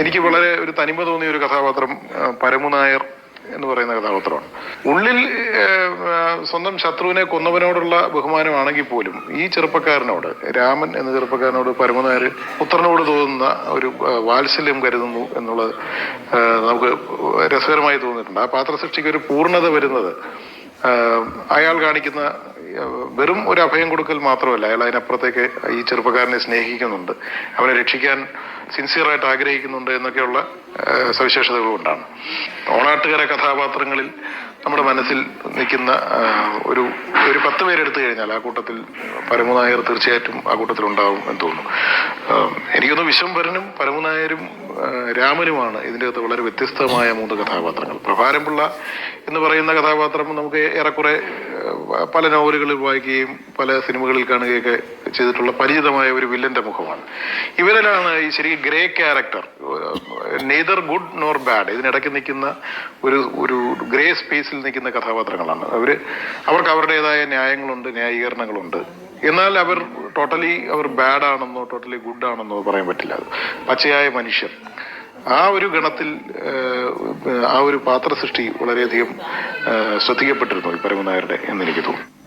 എനിക്ക് വളരെ ഒരു തനിമ തോന്നിയ ഒരു കഥാപാത്രം പരമുനായർ എന്ന് പറയുന്ന കഥാപാത്രമാണ്. ഉള്ളിൽ സ്വന്തം ശത്രുവിനെ കൊന്നവനോടുള്ള ബഹുമാനമാണെങ്കിൽ പോലും ഈ ചെറുപ്പക്കാരനോട് രാമൻ എന്ന ചെറുപ്പക്കാരനോട് പരമനായർ പുത്രനോട് തോന്നുന്ന ഒരു വാത്സല്യം കരുതുന്നു എന്നുള്ളത് നമുക്ക് രസകരമായി തോന്നിയിട്ടുണ്ട്. ആ പാത്രസൃഷ്ടിക്ക് ഒരു പൂർണത വരുന്നത് അയാൾ കാണിക്കുന്ന വെറും ഒരു അഭയം കൊടുക്കൽ മാത്രമല്ല അയാൾ അതിനപ്പുറത്തേക്ക് ഈ ചെറുപ്പക്കാരനെ സ്നേഹിക്കുന്നുണ്ട്. അവനെ രക്ഷിക്കാൻ സിൻസിയറായിട്ട് ആഗ്രഹിക്കുന്നുണ്ട് എന്നൊക്കെയുള്ള സവിശേഷതകൾ കൊണ്ടാണ്. ഓണാട്ടുകര കഥാപാത്രങ്ങളിൽ നമ്മുടെ മനസ്സിൽ നിൽക്കുന്ന ഒരു ഒരു പത്ത് പേരെടുത്തു കഴിഞ്ഞാൽ ആ കൂട്ടത്തിൽ പരമനായർ തീർച്ചയായിട്ടും ആ കൂട്ടത്തിൽ ഉണ്ടാവും എന്ന് തോന്നുന്നു എനിക്കൊന്ന് വിശ്വംഭരനും പരമനായരും രാമനുമാണ് ഇതിന്റെ അകത്ത് വളരെ വ്യത്യസ്തമായ മൂന്ന് കഥാപാത്രങ്ങൾ. പ്രഭാരംപിള്ള എന്ന് പറയുന്ന കഥാപാത്രം നമുക്ക് ഏറെക്കുറെ പല നോവലുകളിൽ വായിക്കുകയും പല സിനിമകളിൽ കാണുകയൊക്കെ ചെയ്തിട്ടുള്ള പരിചിതമായ ഒരു വില്ലന്റെ മുഖമാണ്. ഇവരിലാണ് ഈ ശരിക്കും grey character neither good nor bad. ഇതിനിടയ്ക്ക് നിൽക്കുന്ന ഒരു ഒരു ഗ്രേ സ്പേസിൽ നിൽക്കുന്ന കഥാപാത്രങ്ങളാണ്. അവർ അവർക്ക് അവരുടേതായ ന്യായങ്ങളുണ്ട് ന്യായീകരണങ്ങളുണ്ട്. എന്നാൽ അവർ ടോട്ടലി അവർ ബാഡ് ആണെന്നോ ടോട്ടലി ഗുഡ് ആണെന്നോ പറയാൻ പറ്റില്ല. പച്ചയായ മനുഷ്യർ. ആ ഒരു ഗണത്തിൽ ആ ഒരു പാത്ര സൃഷ്ടി വളരെയധികം ശ്രദ്ധിക്കപ്പെട്ടിരുന്നു പരമനായരുടെ എന്ന് എനിക്ക് തോന്നുന്നു.